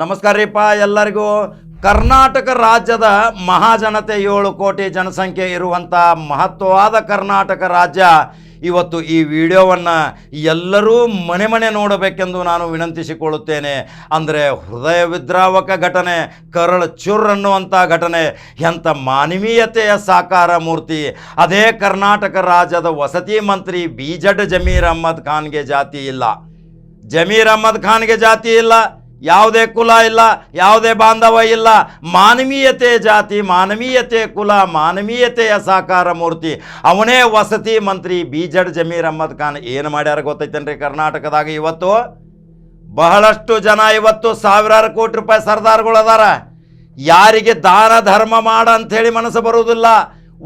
ನಮಸ್ಕಾರ ರೀಪ ಎಲ್ಲರಿಗೂ. ಕರ್ನಾಟಕ ರಾಜ್ಯದ ಮಹಾಜನತೆ ಏಳು ಕೋಟಿ ಜನಸಂಖ್ಯೆ ಇರುವಂಥ ಮಹತ್ವವಾದ ಕರ್ನಾಟಕ ರಾಜ್ಯ. ಇವತ್ತು ಈ ವಿಡಿಯೋವನ್ನು ಎಲ್ಲರೂ ಮನೆ ಮನೆ ನೋಡಬೇಕೆಂದು ನಾನು ವಿನಂತಿಸಿಕೊಳ್ಳುತ್ತೇನೆ. ಅಂದರೆ ಹೃದಯ ವಿದ್ರಾವಕ ಘಟನೆ, ಕರಳ ಚುರ್ ಅನ್ನುವಂಥ ಘಟನೆ, ಎಂಥ ಮಾನವೀಯತೆಯ ಸಾಕಾರ ಮೂರ್ತಿ. ಅದೇ ಕರ್ನಾಟಕ ರಾಜ್ಯದ ವಸತಿ ಮಂತ್ರಿ ಬಿ ಜಡ್ ಜಮೀರ್ ಅಹ್ಮದ್ ಖಾನ್ಗೆ ಜಾತಿ ಇಲ್ಲ. ಜಮೀರ್ ಅಹ್ಮದ್ ಖಾನ್ಗೆ ಜಾತಿ ಇಲ್ಲ. ಯಾವುದೇ ಕುಲ ಇಲ್ಲ, ಯಾವುದೇ ಬಾಂಧವ ಇಲ್ಲ. ಮಾನವೀಯತೆ ಜಾತಿ, ಮಾನವೀಯತೆ ಕುಲ, ಮಾನವೀಯತೆಯ ಸಾಕಾರ ಮೂರ್ತಿ. ಅವನೇ ವಸತಿ ಮಂತ್ರಿ ಬಿ ಜಡ್ ಜಮೀರ್ ಅಹ್ಮದ್ ಖಾನ್. ಏನು ಮಾಡ್ಯಾರ ಗೊತ್ತೈತೇನ್ರಿ ಕರ್ನಾಟಕದಾಗ ಇವತ್ತು? ಬಹಳಷ್ಟು ಜನ ಇವತ್ತು ಸಾವಿರಾರು ಕೋಟಿ ರೂಪಾಯಿ ಸರ್ದಾರ್ಗಳು ಅದಾರ ಯಾರಿಗೆ ದಾನ ಧರ್ಮ ಮಾಡ ಅಂಥೇಳಿ ಮನಸ್ಸು ಬರುವುದಿಲ್ಲ.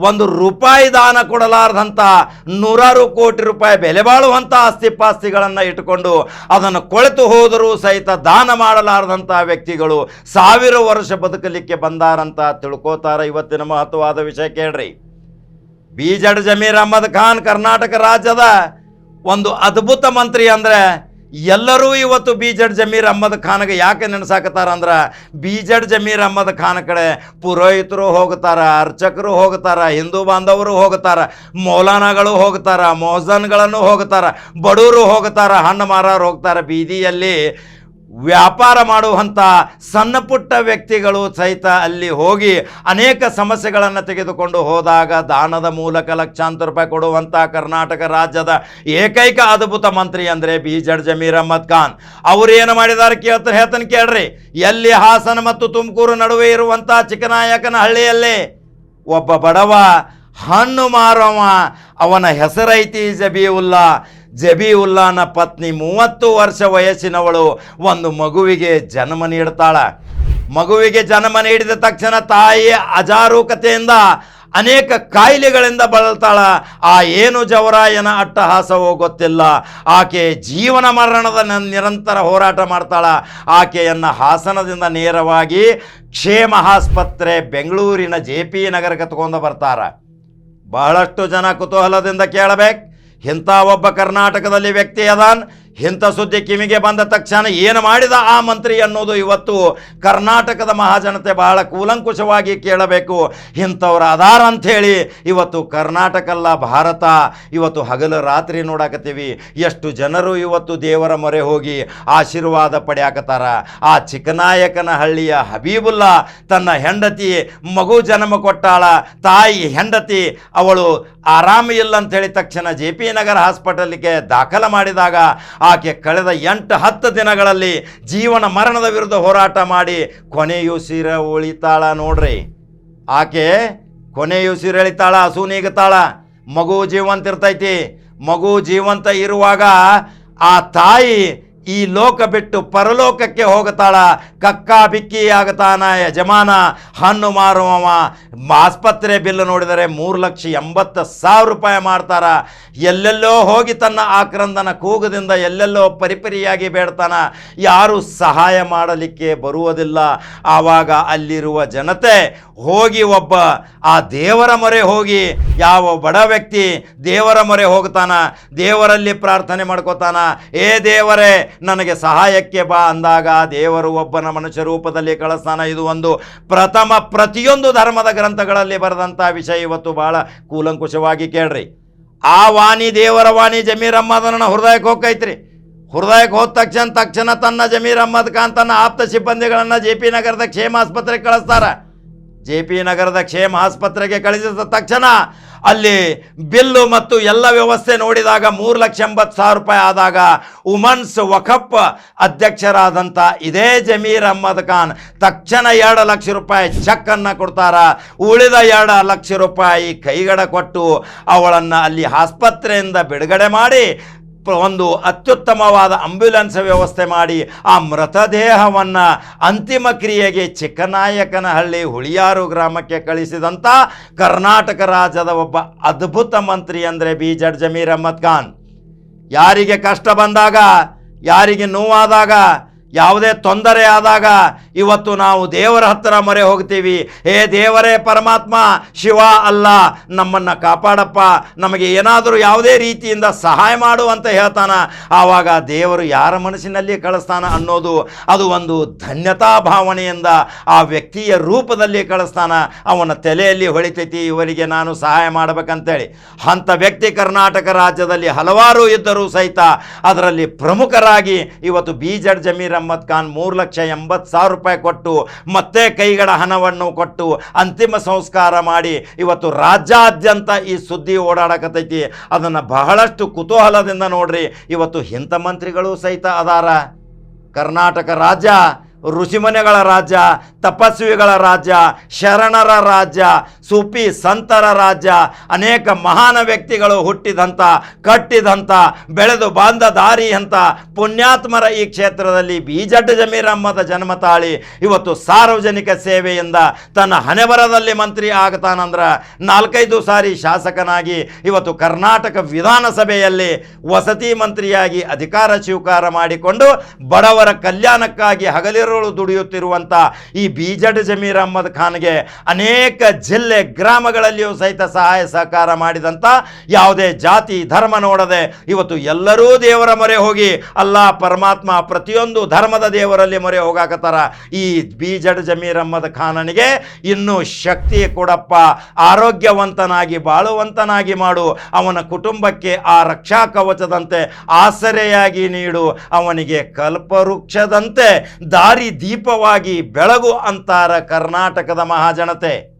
ಒಂದು ರೂಪಾಯಿ ದಾನ ಕೊಡಲಾರ್ದಂಥ ನೂರಾರು ಕೋಟಿ ರೂಪಾಯಿ ಬೆಲೆ ಬಾಳುವಂಥ ಆಸ್ತಿ ಪಾಸ್ತಿಗಳನ್ನು ಇಟ್ಟುಕೊಂಡು ಅದನ್ನು ಕೊಳೆತು ಹೋದರೂ ಸಹಿತ ದಾನ ಮಾಡಲಾರದಂಥ ವ್ಯಕ್ತಿಗಳು ಸಾವಿರ ವರ್ಷ ಬದುಕಲಿಕ್ಕೆ ಬಂದಾರಂತ ತಿಳ್ಕೋತಾರ ಇವತ್ತಿನ ಮಹತ್ವವಾದ ವಿಷಯ ಕೇಳ್ರಿ. ಬಿ ಜಡ್ ಜಮೀರ್ ಅಹಮದ್ ಖಾನ್ ಕರ್ನಾಟಕ ರಾಜ್ಯದ ಒಂದು ಅದ್ಭುತ ಮಂತ್ರಿ ಅಂದರೆ ಎಲ್ಲರೂ ಇವತ್ತು ಬಿ ಜಡ್ ಜಮೀರ್ ಅಹ್ಮದ್ ಖಾನ್ಗೆ ಯಾಕೆ ನೆನೆಸಾಕತ್ತಾರ ಅಂದ್ರೆ ಬಿ ಜಡ್ ಜಮೀರ್ ಅಹ್ಮದ್ ಖಾನ್ ಕಡೆ ಪುರೋಹಿತರು ಹೋಗ್ತಾರ, ಅರ್ಚಕರು ಹೋಗ್ತಾರ, ಹಿಂದೂ ಬಾಂಧವರು ಹೋಗ್ತಾರ, ಮೌಲಾನಾಗಳು ಹೋಗ್ತಾರ ಮೋಜನ್ಗಳನ್ನು ಹೋಗ್ತಾರ ಬಡವರು ಹೋಗ್ತಾರ, ಹಣ್ಣು ಮಾರೋರು ಹೋಗ್ತಾರ, ಬೀದಿಯಲ್ಲಿ ವ್ಯಾಪಾರ ಮಾಡುವಂಥ ಸಣ್ಣ ಪುಟ್ಟ ವ್ಯಕ್ತಿಗಳು ಸಹಿತ ಅಲ್ಲಿ ಹೋಗಿ ಅನೇಕ ಸಮಸ್ಯೆಗಳನ್ನು ತೆಗೆದುಕೊಂಡು ಹೋದಾಗ ದಾನದ ಮೂಲಕ ಲಕ್ಷಾಂತರ ರೂಪಾಯಿ ಕೊಡುವಂಥ ಕರ್ನಾಟಕ ರಾಜ್ಯದ ಏಕೈಕ ಅದ್ಭುತ ಮಂತ್ರಿ ಅಂದರೆ ಬಿ ಜಡ್ ಜಮೀರ್ ಅಹಮ್ಮದ್ ಖಾನ್. ಅವರು ಏನು ಮಾಡಿದ್ದಾರೆ ಕೇಳ್ತಾರೆ, ಹೇಳ್ತಾನೆ ಕೇಳ್ರಿ. ಎಲ್ಲಿ ಹಾಸನ ಮತ್ತು ತುಮಕೂರು ನಡುವೆ ಇರುವಂಥ ಚಿಕ್ಕನಾಯಕನ ಹಳ್ಳಿಯಲ್ಲಿ ಒಬ್ಬ ಬಡವ ಹಣ್ಣು ಮಾರವ, ಅವನ ಹೆಸರೈತಿ ಜಬೀವುಲ್ಲಾ. ಜಬೀವುಲ್ಲಾನ ಪತ್ನಿ ಮೂವತ್ತು ವರ್ಷ ವಯಸ್ಸಿನವಳು ಒಂದು ಮಗುವಿಗೆ ಜನ್ಮ ನೀಡ್ತಾಳ ಮಗುವಿಗೆ ಜನ್ಮ ನೀಡಿದ ತಕ್ಷಣ ತಾಯಿ ಅಜಾರೂಕತೆಯಿಂದ ಅನೇಕ ಕಾಯಿಲೆಗಳಿಂದ ಬಳಲ್ತಾಳ ಆ ಏನು ಜವರಾಯನ ಅಟ್ಟಹಾಸವೋ ಗೊತ್ತಿಲ್ಲ. ಆಕೆ ಜೀವನ ಮರಣದ ನಿರಂತರ ಹೋರಾಟ ಮಾಡ್ತಾಳ. ಆಕೆಯನ್ನ ಹಾಸನದಿಂದ ನೇರವಾಗಿ ಕ್ಷೇಮ ಆಸ್ಪತ್ರೆ ಬೆಂಗಳೂರಿನ ಜೆ ಪಿ ನಗರಕ್ಕೆ ತಗೊಂಡು ಬರ್ತಾರ. ಬಹಳಷ್ಟು ಜನ ಕುತೂಹಲದಿಂದ ಕೇಳಬೇಕು. ಇಂಥ ಒಬ್ಬ ಕರ್ನಾಟಕದಲ್ಲಿ ವ್ಯಕ್ತಿ ಅದಾನ್? ಇಂಥ ಸುದ್ದಿ ಕಿವಿಗೆ ಬಂದ ತಕ್ಷಣ ಏನು ಮಾಡಿದ ಆ ಮಂತ್ರಿ ಅನ್ನೋದು ಇವತ್ತು ಕರ್ನಾಟಕದ ಮಹಾಜನತೆ ಬಹಳ ಕೂಲಂಕುಷವಾಗಿ ಕೇಳಬೇಕು. ಇಂಥವ್ರ ಆಧಾರ ಅಂಥೇಳಿ ಇವತ್ತು ಕರ್ನಾಟಕ ಅಲ್ಲ, ಭಾರತ. ಇವತ್ತು ಹಗಲು ರಾತ್ರಿ ನೋಡಾಕತ್ತೀವಿ. ಎಷ್ಟು ಜನರು ಇವತ್ತು ದೇವರ ಮೊರೆ ಹೋಗಿ ಆಶೀರ್ವಾದ ಪಡೆಯಾಕತ್ತಾರ. ಆ ಚಿಕ್ಕನಾಯಕನ ಹಳ್ಳಿಯ ಹಬೀಬುಲ್ಲಾ ತನ್ನ ಹೆಂಡತಿ ಮಗು ಜನ್ಮ ಕೊಟ್ಟಾಳ. ತಾಯಿ ಹೆಂಡತಿ, ಅವಳು ಆರಾಮ ಇಲ್ಲ ಅಂತ ಹೇಳಿ ತಕ್ಷಣ ಜೆ ಪಿ ನಗರ ಹಾಸ್ಪಿಟಲ್ಗೆ ದಾಖಲ ಮಾಡಿದಾಗ ಆಕೆ ಕಳೆದ ಎಂಟು ಹತ್ತು ದಿನಗಳಲ್ಲಿ ಜೀವನ ಮರಣದ ವಿರುದ್ಧ ಹೋರಾಟ ಮಾಡಿ ಕೊನೆಯುಸಿರ ಉಳಿತಾಳ ನೋಡ್ರಿ. ಆಕೆ ಕೊನೆಯುಸಿರು ಎಳಿತಾಳ ಹಸುನೀಗುತ್ತಾಳ ಮಗು ಜೀವಂತ ಇರ್ತೈತಿ. ಮಗು ಜೀವಂತ ಇರುವಾಗ ಆ ತಾಯಿ ಈ ಲೋಕ ಬಿಟ್ಟು ಪರಲೋಕಕ್ಕೆ ಹೋಗುತ್ತಾಳ ಕಕ್ಕಾ ಬಿಕ್ಕಿ ಆಗತಾನ ಯಜಮಾನ ಹಣ್ಣು ಮಾರುವವ, ಆಸ್ಪತ್ರೆ ಬಿಲ್ ನೋಡಿದರೆ ಮೂರು ಲಕ್ಷ ಎಂಬತ್ತು ಸಾವಿರ ರೂಪಾಯಿ ಮಾಡ್ತಾರ ಎಲ್ಲೆಲ್ಲೋ ಹೋಗಿ ತನ್ನ ಆಕ್ರಂದನ ಕೂಗದಿಂದ ಎಲ್ಲೆಲ್ಲೋ ಪರಿಪರಿಯಾಗಿ ಬೇಡ್ತಾನ. ಯಾರು ಸಹಾಯ ಮಾಡಲಿಕ್ಕೆ ಬರುವುದಿಲ್ಲ. ಆವಾಗ ಅಲ್ಲಿರುವ ಜನತೆ ಹೋಗಿ ಒಬ್ಬ, ಆ ದೇವರ ಮೊರೆ ಹೋಗಿ, ಯಾವ ಬಡ ವ್ಯಕ್ತಿ ದೇವರ ಮೊರೆ ಹೋಗ್ತಾನ, ದೇವರಲ್ಲಿ ಪ್ರಾರ್ಥನೆ ಮಾಡ್ಕೋತಾನ, ಏ ದೇವರೇ ನನಗೆ ಸಹಾಯಕ್ಕೆ ಬಾ ಅಂದಾಗ ದೇವರು ಒಬ್ಬನ ಮನುಷ್ಯ ರೂಪದಲ್ಲಿ ಕಳಿಸ್ತಾನ. ಇದು ಒಂದು ಪ್ರಥಮ ಪ್ರತಿಯೊಂದು ಧರ್ಮದ ಗ್ರಂಥಗಳಲ್ಲಿ ಬರೆದಂಥ ವಿಷಯ ಇವತ್ತು ಬಹಳ ಕೂಲಂಕುಷವಾಗಿ ಕೇಳ್ರಿ. ಆ ವಾಣಿ ದೇವರ ವಾಣಿ ಜಮೀರ್ ಅಹ್ಮದನ ಹೃದಯಕ್ಕೆ ಹೋಗ್ತೈತ್ರಿ ಹೃದಯಕ್ಕೆ ಹೋದ ತಕ್ಷಣ ತಕ್ಷಣ ತನ್ನ ಜಮೀರ್ ಅಹ್ಮದ್ ತನ್ನ ಆಪ್ತ ಸಿಬ್ಬಂದಿಗಳನ್ನು ಜೆ ಪಿ ನಗರದ ಕ್ಷೇಮ ಆಸ್ಪತ್ರೆಗೆ ಕಳಿಸ್ತಾರ. ಜೆ ಪಿ ನಗರದ ಕ್ಷೇಮ ಆಸ್ಪತ್ರೆಗೆ ಕಳಿಸಿದ ತಕ್ಷಣ ಅಲ್ಲಿ ಬಿಲ್ಲು ಮತ್ತು ಎಲ್ಲ ವ್ಯವಸ್ಥೆ ನೋಡಿದಾಗ ಮೂರು ಲಕ್ಷ ಎಂಬತ್ತು ಸಾವಿರ ರೂಪಾಯಿ ಆದಾಗ ಉಮನ್ಸ್ ವಖಪ್ ಅಧ್ಯಕ್ಷರಾದಂಥ ಇದೇ ಜಮೀರ್ ಅಹ್ಮದ್ ಖಾನ್ ತಕ್ಷಣ ಎರಡು ಲಕ್ಷ ರೂಪಾಯಿ ಚೆಕ್ ಅನ್ನು ಕೊಡ್ತಾರ. ಉಳಿದ ಎರಡು ಲಕ್ಷ ರೂಪಾಯಿ ಕೈಗಡ ಕೊಟ್ಟು ಅವಳನ್ನು ಅಲ್ಲಿ ಆಸ್ಪತ್ರೆಯಿಂದ ಬಿಡುಗಡೆ ಮಾಡಿ ಒಂದು ಅತ್ಯುತ್ತಮವಾದ ಆಂಬ್ಯುಲೆನ್ಸ್ ವ್ಯವಸ್ಥೆ ಮಾಡಿ ಆ ಮೃತದೇಹವನ್ನು ಅಂತಿಮ ಕ್ರಿಯೆಗೆ ಚಿಕ್ಕನಾಯಕನಹಳ್ಳಿ ಹುಳಿಯಾರು ಗ್ರಾಮಕ್ಕೆ ಕಳಿಸಿದಂಥ ಕರ್ನಾಟಕ ರಾಜ್ಯದ ಒಬ್ಬ ಅದ್ಭುತ ಮಂತ್ರಿ ಅಂದರೆ ಬಿ ಜಡ್ ಜಮೀರ್ ಅಹಮ್ಮದ್ ಖಾನ್. ಯಾರಿಗೆ ಕಷ್ಟ ಬಂದಾಗ, ಯಾರಿಗೆ ನೋವಾದಾಗ ಯಾವುದೇ ತೊಂದರೆ ಆದಾಗ ಇವತ್ತು ನಾವು ದೇವರ ಹತ್ತಿರ ಮೊರೆ ಹೋಗ್ತೀವಿ. ಏ ದೇವರೇ ಪರಮಾತ್ಮ, ಶಿವ ಅಲ್ಲ, ನಮ್ಮನ್ನು ಕಾಪಾಡಪ್ಪ. ನಮಗೆ ಏನಾದರೂ ಯಾವುದೇ ರೀತಿಯಿಂದ ಸಹಾಯ ಮಾಡು ಅಂತ ಹೇಳ್ತಾನ. ಆವಾಗ ದೇವರು ಯಾರ ಮನಸ್ಸಿನಲ್ಲಿ ಕಳಿಸ್ತಾನ ಅನ್ನೋದು ಅದು ಒಂದು ಧನ್ಯತಾ ಭಾವನೆಯಿಂದ ಆ ವ್ಯಕ್ತಿಯ ರೂಪದಲ್ಲಿ ಕಳಿಸ್ತಾನ. ಅವನ ತಲೆಯಲ್ಲಿ ಹೊಳಿತೈತಿ, ಇವರಿಗೆ ನಾನು ಸಹಾಯ ಮಾಡಬೇಕಂತೇಳಿ. ಅಂಥ ವ್ಯಕ್ತಿ ಕರ್ನಾಟಕ ರಾಜ್ಯದಲ್ಲಿ ಹಲವಾರು ಇದ್ದರೂ ಸಹಿತ ಅದರಲ್ಲಿ ಪ್ರಮುಖರಾಗಿ ಇವತ್ತು ಬೀಜಡ್ ಜಮೀರ್ ಅಹ್ಮದ್ ಖಾನ್ ಮೂರು ಲಕ್ಷ ಎಂಬತ್ತು ಸಾವಿರ ರೂಪಾಯಿ ಕೊಟ್ಟು ಮತ್ತೆ ಕೈಗಳ ಹಣವನ್ನು ಕೊಟ್ಟು ಅಂತಿಮ ಸಂಸ್ಕಾರ ಮಾಡಿ ಇವತ್ತು ರಾಜ್ಯಾದ್ಯಂತ ಈ ಸುದ್ದಿ ಓಡಾಡಕತೈತಿ ಅದನ್ನು ಬಹಳಷ್ಟು ಕುತೂಹಲದಿಂದ ನೋಡ್ರಿ. ಇವತ್ತು ಹಿಂತ ಮಂತ್ರಿಗಳು ಸಹಿತ ಅದಾರ. ಕರ್ನಾಟಕ ರಾಜ್ಯ, ಋಷಿಮನೆಗಳ ರಾಜ್ಯ, ತಪಸ್ವಿಗಳ ರಾಜ್ಯ, ಶರಣರ ರಾಜ್ಯ ಸೂಫಿ ಸಂತರ ರಾಜ್ಯ ಅನೇಕ ಮಹಾನ ವ್ಯಕ್ತಿಗಳು ಹುಟ್ಟಿದಂಥ ಕಟ್ಟಿದಂಥ ಬೆಳೆದು ಬಾಂಧ ದಾರಿ ಅಂತ ಪುಣ್ಯಾತ್ಮರ ಈ ಕ್ಷೇತ್ರದಲ್ಲಿ ಬೀಜಡ್ ಜಮೀರ್ ಅಹ್ಮದ ಜನ್ಮ ತಾಳಿ ಇವತ್ತು ಸಾರ್ವಜನಿಕ ಸೇವೆಯಿಂದ ತನ್ನ ಹಣೆಬರದಲ್ಲಿ ಮಂತ್ರಿ ಆಗ್ತಾನಂದ್ರೆ ನಾಲ್ಕೈದು ಸಾರಿ ಶಾಸಕನಾಗಿ ಇವತ್ತು ಕರ್ನಾಟಕ ವಿಧಾನಸಭೆಯಲ್ಲಿ ವಸತಿ ಮಂತ್ರಿಯಾಗಿ ಅಧಿಕಾರ ಸ್ವೀಕಾರ ಮಾಡಿಕೊಂಡು ಬಡವರ ಕಲ್ಯಾಣಕ್ಕಾಗಿ ಹಗಲಿರುಳು ದುಡಿಯುತ್ತಿರುವಂಥ ಈ ಬೀಜಡ್ ಜಮೀರ್ ಅಹ್ಮದ್ ಖಾನ್ಗೆ ಅನೇಕ ಜಿಲ್ಲೆ ಗ್ರಾಮಗಳಲ್ಲಿಯೂ ಸಹಿತ ಸಹಾಯ ಸಹಕಾರ ಮಾಡಿದಂಥ ಯಾವುದೇ ಜಾತಿ, ಧರ್ಮ ನೋಡದೆ ಇವತ್ತು ಎಲ್ಲರೂ ದೇವರ ಮೊರೆ ಹೋಗಿ ಅಲ್ಲ ಪರಮಾತ್ಮ ಪ್ರತಿಯೊಂದು ಧರ್ಮದ ದೇವರಲ್ಲಿ ಮೊರೆ ಹೋಗಾಕತ್ತಾರ. ಈ ಬೀಜಡ್ ಜಮೀರ್ ಅಹ್ಮದ್ ಖಾನನಿಗೆ ಇನ್ನೂ ಶಕ್ತಿ ಕೊಡಪ್ಪ, ಆರೋಗ್ಯವಂತನಾಗಿ, ಬಾಳುವಂತನಾಗಿ ಮಾಡು. ಅವನ ಕುಟುಂಬಕ್ಕೆ ಆ ರಕ್ಷಾ ಕವಚದಂತೆ ಆಸರೆಯಾಗಿ ನೀಡು. ಅವನಿಗೆ ಕಲ್ಪವೃಕ್ಷದಂತೆ ದಾರಿ ದೀಪವಾಗಿ ಬೆಳಗು ಅಂತಾರ ಕರ್ನಾಟಕದ ಮಹಾಜನತೆ.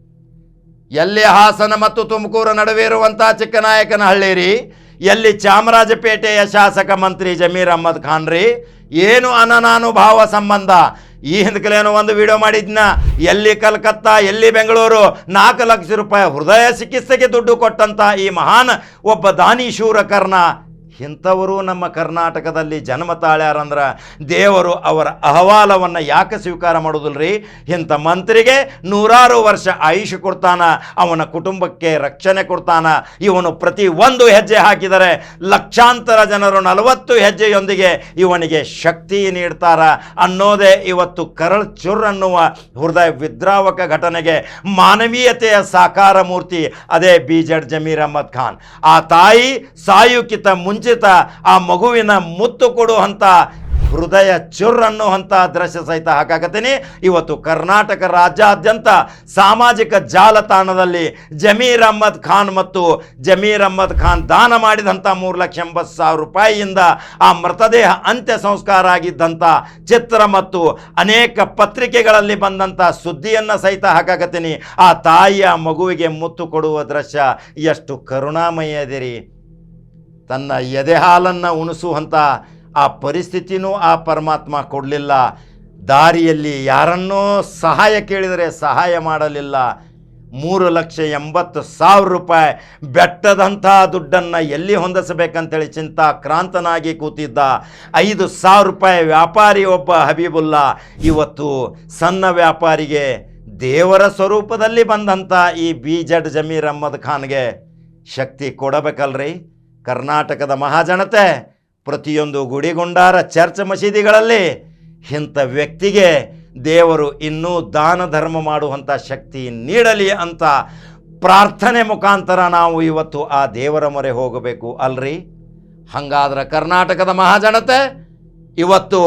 ಎಲ್ಲಿ ಹಾಸನ ಮತ್ತು ತುಮಕೂರು ನಡುವೆ ಇರುವಂಥ ಚಿಕ್ಕನಾಯಕನಹಳ್ಳಿ ರೀ ಎಲ್ಲಿ ಚಾಮರಾಜಪೇಟೆಯ ಶಾಸಕ ಮಂತ್ರಿ ಜಮೀರ್ ಅಹಮದ್ ಖಾನ್ ರೀ ಏನು ಅನನಾನುಭಾವ ಸಂಬಂಧ? ಈ ಹಿಂದಕಲೇನೋ ಒಂದು ವಿಡಿಯೋ ಮಾಡಿದ್ನ. ಎಲ್ಲಿ ಕಲ್ಕತ್ತಾ, ಎಲ್ಲಿ ಬೆಂಗಳೂರು? ನಾಲ್ಕು ಲಕ್ಷ ರೂಪಾಯಿ ಹೃದಯ ಚಿಕಿತ್ಸೆಗೆ ದುಡ್ಡು ಕೊಟ್ಟಂತ ಈ ಮಹಾನ್ ಒಬ್ಬ ದಾನಿ ಶೂರ ಕರ್ಣ ಇಂಥವರು ನಮ್ಮ ಕರ್ನಾಟಕದಲ್ಲಿ ಜನ್ಮ ತಾಳ್ಯಾರಂದ್ರೆ ದೇವರು ಅವರ ಅಹವಾಲವನ್ನು ಯಾಕೆ ಸ್ವೀಕಾರ ಮಾಡೋದಿಲ್ರಿ? ಇಂಥ ಮಂತ್ರಿಗೆ ನೂರಾರು ವರ್ಷ ಆಯುಷ್ ಕೊಡ್ತಾನ, ಅವನ ಕುಟುಂಬಕ್ಕೆ ರಕ್ಷಣೆ ಕೊಡ್ತಾನ. ಇವನು ಪ್ರತಿ ಒಂದು ಹೆಜ್ಜೆ ಹಾಕಿದರೆ ಲಕ್ಷಾಂತರ ಜನರು ನಲವತ್ತು ಹೆಜ್ಜೆಯೊಂದಿಗೆ ಇವನಿಗೆ ಶಕ್ತಿ ನೀಡ್ತಾರ ಅನ್ನೋದೇ ಇವತ್ತು ಕರಳ್ ಚುರ್ ಅನ್ನುವ ಹೃದಯ ವಿದ್ರಾವಕ ಘಟನೆಗೆ ಮಾನವೀಯತೆಯ ಸಾಕಾರ ಮೂರ್ತಿ, ಅದೇ ಬಿ ಜಮೀರ್ ಅಹ್ಮದ್ ಖಾನ್. ಆ ತಾಯಿ ಸಾಯುಕಿತ ಮುಂಚಿತ ಆ ಮಗುವಿನ ಮುತ್ತು ಕೊಡುವಂಥ ಹೃದಯ ಚುರ್ ಅನ್ನುವಂಥ ದೃಶ್ಯ ಸಹಿತ ಹಾಕಾಕತ್ತೀನಿ. ಇವತ್ತು ಕರ್ನಾಟಕ ರಾಜ್ಯಾದ್ಯಂತ ಸಾಮಾಜಿಕ ಜಾಲತಾಣದಲ್ಲಿ ಜಮೀರ್ ಅಹ್ಮದ್ ಖಾನ್ ಮತ್ತು ಜಮೀರ್ ಅಹ್ಮದ್ ಖಾನ್ ದಾನ ಮಾಡಿದಂಥ ಮೂರು ಲಕ್ಷ ಎಂಬತ್ತು ಸಾವಿರ ರೂಪಾಯಿಯಿಂದ ಆ ಮೃತದೇಹ ಅಂತ್ಯ ಸಂಸ್ಕಾರ ಆಗಿದ್ದಂಥ ಚಿತ್ರ ಮತ್ತು ಅನೇಕ ಪತ್ರಿಕೆಗಳಲ್ಲಿ ಬಂದಂಥ ಸುದ್ದಿಯನ್ನು ಸಹಿತ ಹಾಕಾಕತ್ತೀನಿ. ಆ ತಾಯಿಯ ಮಗುವಿಗೆ ಮುತ್ತು ಕೊಡುವ ದೃಶ್ಯ ಎಷ್ಟು ಕರುಣಾಮಯದಿರಿ ತನ್ನ ಎದೆ ಹಾಲನ್ನು ಉಣಿಸುವಂಥ ಆ ಪರಿಸ್ಥಿತಿನೂ ಆ ಪರಮಾತ್ಮ ಕೊಡಲಿಲ್ಲ. ದಾರಿಯಲ್ಲಿ ಯಾರನ್ನೋ ಸಹಾಯ ಕೇಳಿದರೆ ಸಹಾಯ ಮಾಡಲಿಲ್ಲ. ಮೂರು ಲಕ್ಷ ಎಂಬತ್ತು ಸಾವಿರ ರೂಪಾಯಿ ಬೆಟ್ಟದಂಥ ದುಡ್ಡನ್ನು ಎಲ್ಲಿ ಹೊಂದಿಸಬೇಕಂತೇಳಿ ಚಿಂತಾಕ್ರಾಂತನಾಗಿ ಕೂತಿದ್ದ. ಐದು ಸಾವಿರ ರೂಪಾಯಿ ವ್ಯಾಪಾರಿ ಒಬ್ಬ ಹಬೀಬುಲ್ಲಾ ಇವತ್ತು ಸಣ್ಣ ವ್ಯಾಪಾರಿಗೆ ದೇವರ ಸ್ವರೂಪದಲ್ಲಿ ಬಂದಂಥ ಈ ಬೀಜಡ್ ಜಮೀರ್ ಅಹಮ್ಮದ್ ಖಾನ್ಗೆ ಶಕ್ತಿ ಕೊಡಬೇಕಲ್ರಿ? ಕರ್ನಾಟಕದ ಮಹಾಜನತೆ ಪ್ರತಿಯೊಂದು ಗುಡಿಗುಂಡಾರ ಚರ್ಚ್ ಮಸೀದಿಗಳಲ್ಲಿ ಇಂಥ ವ್ಯಕ್ತಿಗೆ ದೇವರು ಇನ್ನೂ ದಾನ ಧರ್ಮ ಮಾಡುವಂಥ ಶಕ್ತಿ ನೀಡಲಿ ಅಂತ ಪ್ರಾರ್ಥನೆ ಮುಖಾಂತರ ನಾವು ಇವತ್ತು ಆ ದೇವರ ಮೊರೆ ಹೋಗಬೇಕು ಅಲ್ರಿ? ಹಂಗಾದ್ರೆ ಕರ್ನಾಟಕದ ಮಹಾಜನತೆ ಇವತ್ತು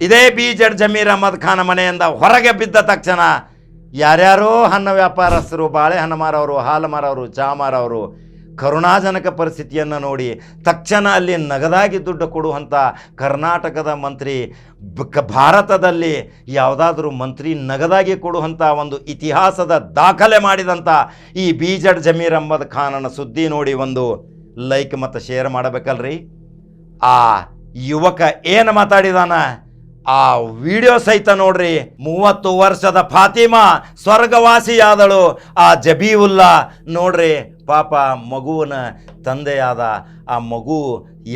ಇದೇ ಬಿ ಜಡ್ ಜಮೀರ್ ಅಹಮದ್ ಖಾನ್ ಮನೆಯಿಂದ ಹೊರಗೆ ಬಿದ್ದ ತಕ್ಷಣ ಯಾರ್ಯಾರೋ ಹಣ್ಣು ವ್ಯಾಪಾರಸ್ಥರು ಬಾಳೆಹಣ್ಣು ಮಾರವರು ಹಾಲು ಮಾರವರು ಚಾ ಮಾರೋರು ಕರುಣಾಜನಕ ಪರಿಸ್ಥಿತಿಯನ್ನು ನೋಡಿ ತಕ್ಷಣ ಅಲ್ಲಿ ನಗದಾಗಿ ದುಡ್ಡು ಕೊಡುವಂಥ ಕರ್ನಾಟಕದ ಮಂತ್ರಿ ಭಾರತದಲ್ಲಿ ಯಾವುದಾದ್ರೂ ಮಂತ್ರಿ ನಗದಾಗಿ ಕೊಡುವಂಥ ಒಂದು ಇತಿಹಾಸದ ದಾಖಲೆ ಮಾಡಿದಂಥ ಈ ಬೀಜಡ್ ಜಮೀರ್ ಅಹ್ಮದ್ ಖಾನನ ಸುದ್ದಿ ನೋಡಿ ಒಂದು ಲೈಕ್ ಮತ್ತು ಶೇರ್ ಮಾಡಬೇಕಲ್ರಿ. ಆ ಯುವಕ ಏನು ಮಾತಾಡಿದಾನ? ಆ ವಿಡಿಯೋ ಸಹಿತ ನೋಡ್ರಿ. ಮೂವತ್ತು ವರ್ಷದ ಫಾತಿಮಾ ಸ್ವರ್ಗವಾಸಿಯಾದಳು. ಆ ಜಬೀವುಲ್ಲಾ ನೋಡ್ರಿ ಪಾಪ ಮಗುವಿನ ತಂದೆಯಾದ ಆ ಮಗು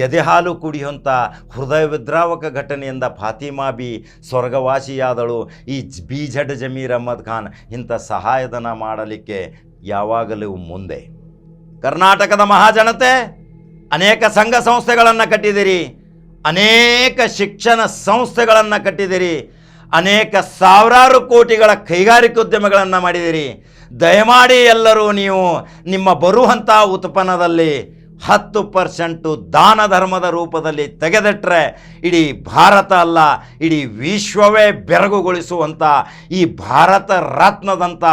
ಎದೆ ಹಾಲು ಕುಡಿಯುವಂಥ ಹೃದಯ ವಿದ್ರಾವಕ ಘಟನೆಯಿಂದ ಫಾತಿಮಾ ಬಿ ಸ್ವರ್ಗವಾಸಿಯಾದಳು. ಈ ಬಿ ಝಡ್ ಜಮೀರ್ ಅಹಮದ್ ಖಾನ್ ಇಂಥ ಸಹಾಯಧನ ಮಾಡಲಿಕ್ಕೆ ಯಾವಾಗಲೂ ಮುಂದೆ. ಕರ್ನಾಟಕದ ಮಹಾಜನತೆ, ಅನೇಕ ಸಂಘ ಸಂಸ್ಥೆಗಳನ್ನು ಕಟ್ಟಿದಿರಿ ಅನೇಕ ಶಿಕ್ಷಣ ಸಂಸ್ಥೆಗಳನ್ನು ಕಟ್ಟಿದಿರಿ ಅನೇಕ ಸಾವಿರಾರು ಕೋಟಿಗಳ ಕೈಗಾರಿಕೋದ್ಯಮಗಳನ್ನು ಮಾಡಿದಿರಿ. ದಯಮಾಡಿ ಎಲ್ಲರೂ ನೀವು ನಿಮ್ಮ ಬರುವಂಥ ಉತ್ಪನ್ನದಲ್ಲಿ ಹತ್ತು ಪರ್ಸೆಂಟು ದಾನ ಧರ್ಮದ ರೂಪದಲ್ಲಿ ತೆಗೆದಿಟ್ಟರೆ ಇಡೀ ಭಾರತ ಅಲ್ಲ, ಇಡೀ ವಿಶ್ವವೇ ಬೆರಗುಗೊಳಿಸುವಂಥ ಈ ಭಾರತ ರತ್ನದಂಥ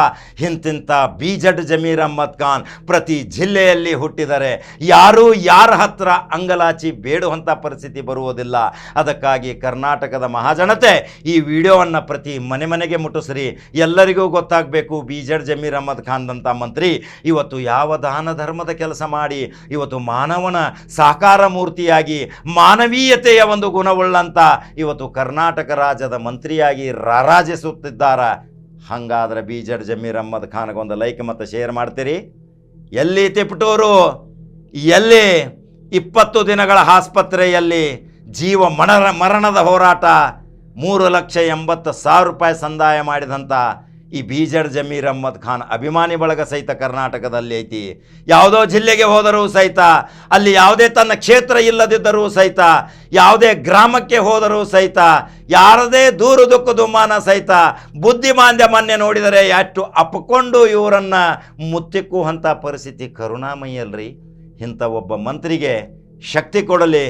ಇಂತಿಂಥ ಬಿ ಜಡ್ ಜಮೀರ್ ಅಹ್ಮದ್ ಖಾನ್ ಪ್ರತಿ ಜಿಲ್ಲೆಯಲ್ಲಿ ಹುಟ್ಟಿದರೆ ಯಾರೂ ಯಾರ ಹತ್ರ ಅಂಗಲಾಚಿ ಬೇಡುವಂಥ ಪರಿಸ್ಥಿತಿ ಬರುವುದಿಲ್ಲ. ಅದಕ್ಕಾಗಿ ಕರ್ನಾಟಕದ ಮಹಾಜನತೆ ಈ ವಿಡಿಯೋವನ್ನು ಪ್ರತಿ ಮನೆ ಮನೆಗೆ ಮುಟ್ಟಿಸ್ರಿ. ಎಲ್ಲರಿಗೂ ಗೊತ್ತಾಗಬೇಕು ಬಿ ಜಡ್ ಜಮೀರ್ ಅಹ್ಮದ್ ಖಾನ್ದಂಥ ಮಂತ್ರಿ ಇವತ್ತು ಯಾವ ದಾನ ಧರ್ಮದ ಕೆಲಸ ಮಾಡಿ, ಇವತ್ತು ಮಾನವನ ಸಾಕಾರ ಮೂರ್ತಿಯಾಗಿ ಮಾನವೀಯತೆಯ ಒಂದು ಗುಣವುಳ್ಳಂಥ ಇವತ್ತು ಕರ್ನಾಟಕ ರಾಜ್ಯದ ಮಂತ್ರಿಯಾಗಿ ರಾರಾಜಿಸುತ್ತಿದ್ದಾರ. ಹಾಗಾದ್ರೆ ಬಿ ಜಡ್ ಜಮೀರ್ ಅಹಮ್ಮದ್ ಖಾನ್ಗೊಂದು ಲೈಕ್ ಮತ್ತು ಶೇರ್ ಮಾಡ್ತೀರಿ. ಎಲ್ಲಿ ತಿಪಟೂರು? ಎಲ್ಲಿ ಇಪ್ಪತ್ತು ದಿನಗಳ ಆಸ್ಪತ್ರೆಯಲ್ಲಿ ಜೀವ ಮರಣ ಮರಣದ ಹೋರಾಟ ಮೂರು ಲಕ್ಷ ಎಂಬತ್ತು ಸಾವಿರ ರೂಪಾಯಿ ಸಂದಾಯ ಮಾಡಿದಂಥ ಈ ಬೀಜರ್ ಜಮೀರ್ ಅಹ್ಮದ್ ಖಾನ್ ಅಭಿಮಾನಿ ಬಳಗ ಸಹಿತ ಕರ್ನಾಟಕದಲ್ಲಿ ಐತಿ. ಯಾವುದೋ ಜಿಲ್ಲೆಗೆ ಹೋದರೂ ಸಹಿತ, ಅಲ್ಲಿ ಯಾವುದೇ ತನ್ನ ಕ್ಷೇತ್ರ ಇಲ್ಲದಿದ್ದರೂ ಸಹಿತ, ಯಾವುದೇ ಗ್ರಾಮಕ್ಕೆ ಹೋದರೂ ಸಹಿತ, ಯಾರದೇ ದೂರು ದುಃಖ ದುಮ್ಮಾನ ಸಹಿತ ಬುದ್ಧಿಮಾಂದ್ಯ ಮೊನ್ನೆ ನೋಡಿದರೆ ಎಷ್ಟು ಅಪ್ಕೊಂಡು ಇವರನ್ನು ಮುತ್ತಿಕ್ಕುವಂಥ ಪರಿಸ್ಥಿತಿ ಕರುಣಾಮಯಿ ಅಲ್ರಿ ಇಂಥ ಒಬ್ಬ ಮಂತ್ರಿಗೆ ಶಕ್ತಿ ಕೊಡಲಿ,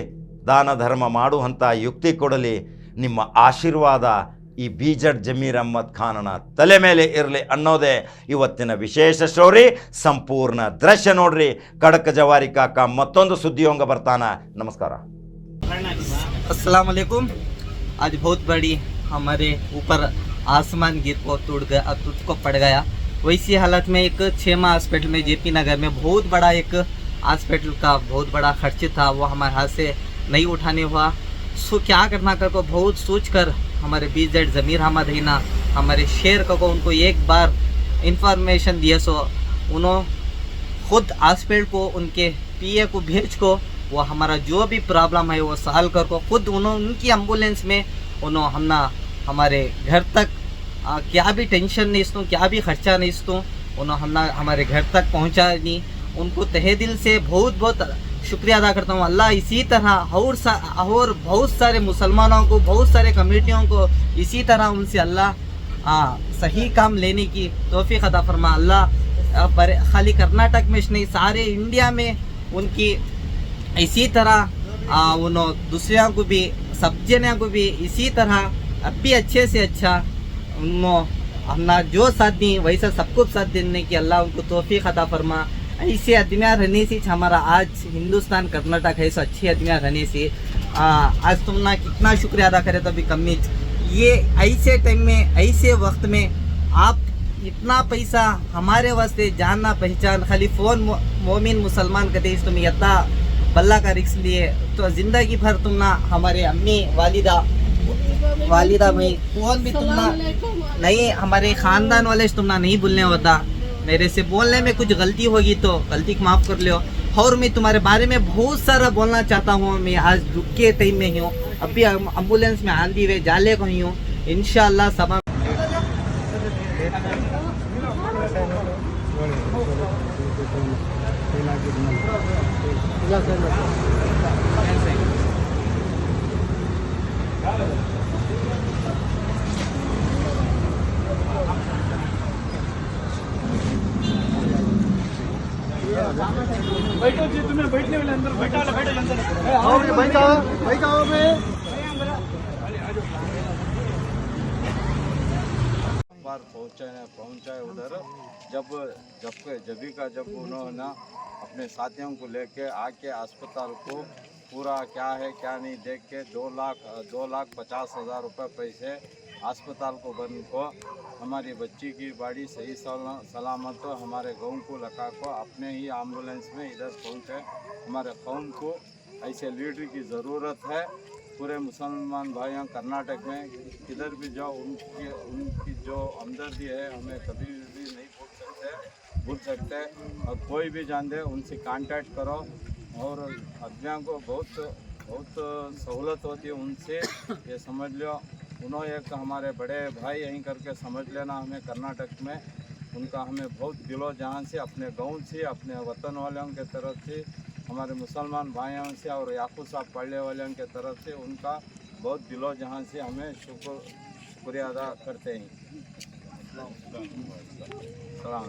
ದಾನ ಧರ್ಮ ಮಾಡುವಂಥ ಯುಕ್ತಿ ಕೊಡಲಿ, ನಿಮ್ಮ ಆಶೀರ್ವಾದ ಈ ಬೀಜಡ್ ಜಮೀರ್ ಅಹ್ಮದ್ ಖಾನನ ತಲೆ ಮೇಲೆ ಇರಲಿ ಅನ್ನೋದೇ ಇವತ್ತಿನ ವಿಶೇಷ ಸ್ಟೋರಿ ಸಂಪೂರ್ಣ ದೃಶ್ಯ ನೋಡ್ರಿ ಕಡಕ ಜವಾರಿ ಕಾಕ ಮತ್ತೊಂದು ಸುದ್ದಿಯೋಂಗ ಬರ್ತಾನ ನಮಸ್ಕಾರ अस्सलाम वालेकुम आज बहुत बड़ी हमारे ऊपर आसमान गिर को टूट गया टूट को पड़ गया वैसी हालत में एक छेमा हॉस्पिटल में जेपी नगर में बहुत बड़ा एक हॉस्पिटल का बहुत बड़ा खर्च था वो हमारे हाथ से नहीं उठाने हुआ सो क्या करना कर को बहुत सोच कर हमारे बी जेड ज़मीर अहमद हिना हमारे शेर को, उनको एक बार इंफॉर्मेशन दिया सो उन्होंने खुद हॉस्पिटल को उनके पीए को भेज को वो हमारा जो भी प्रॉब्लम है वो सहल कर को खुद उन्होंने उनकी एंबुलेंस में उन्होंने हमना हमारे घर तक आ, क्या भी टेंशन नहीं इसको क्या भी खर्चा नहीं इसको उन्होंने हमना हमारे घर तक पहुँचा नहीं। उनको तहे दिल से बहुत बहुत शुक्रिया अदा करता हूँ अल्लाह। इसी तरह और सा, और बहुत सारे मुसलमानों को बहुत सारे कमेटियों को इसी तरह उनसे अल्लाह सही काम लेने की तोफ़ी अदा फरमा। अल्लाह पर खाली कर्नाटक में नहीं सारे इंडिया में उनकी इसी तरह आ, उन्हों दूसरों को भी सब जने को भी इसी तरह अब भी अच्छे से अच्छा उन्हों जो साथ दी वैसा सबको साथ देने की अल्लाह उनको तोफ़ी अदा फरमा। ऐसे आदमियाँ रहने से, हमारा आज हिंदुस्तान कर्नाटक है सो अच्छी आदमियाँ रहने से आज तुम ना कितना शुक्रिया अदा करे तो अभी कमी ये ऐसे टाइम में, ऐसे वक्त में आप इतना पैसा हमारे वास्ते जानना पहचान, खाली फ़ोन मोमिन मुसलमान कहते इस तुम यत्ता बल्ला का रिक्स लिए तो ज़िंदगी भर तुम ना हमारे अम्मी, वालिदा वालिदा भाई फ़ोन भी तुम ना, नहीं, हमारे ख़ानदान वाले तुम ना नहीं भूलने होता मेरे से बोलने में कुछ गलती होगी तो गलती को माफ़ कर लियो। और मैं तुम्हारे बारे में बहुत सारा बोलना चाहता हूँ। मैं आज रुक के टाइम में ही। हूँ अभी एंबुलेंस में आंधी हुए जाले को ही। हूँ इनशाला सब बैठो जी तुम्हें बैठने वाले अंदर बैठा। वाला बैठो अंदर। बार पहुँचाए पहुँचाए उधर। जब जब जबी का जब उन्होंने अपने साथियों को लेके आके अस्पताल को पूरा क्या है क्या नहीं देख के दो लाख दो लाख पचास हज़ार रुपये पैसे अस्पताल को बन को, हमारी बच्ची की बाड़ी सही सला- सलामत हो, हमारे गाँव को लगा को, अपने ही एंबुलेंस में इधर पहुँचे। हमारे कौम को ऐसे लीडर की ज़रूरत है। पूरे मुसलमान भाइयों, कर्नाटक में किधर भी जाओ, उनकी उनकी जो हमदर्दी है, हमें कभी भी नहीं भूल सकते भूल सकते। और कोई भी जान दे, उनसे कांटेक्ट करो। और आदमियों को बहुत बहुत सहूलत होती है उनसे। ये समझ लो। उन्होंने एक तो हमारे बड़े भाई यहीं करके समझ लेना हमें कर्नाटक में। उनका हमें बहुत दिलो जहाँ से, अपने गाँव से, अपने वतन वालों के तरफ़ से, हमारे मुसलमान भाइयों से और याकू साहब पढ़ने वालों के तरफ़ से उनका बहुत दिलो जहाँ से हमें शुक्र, शुक्रिया अदा करते हैं। सलाम।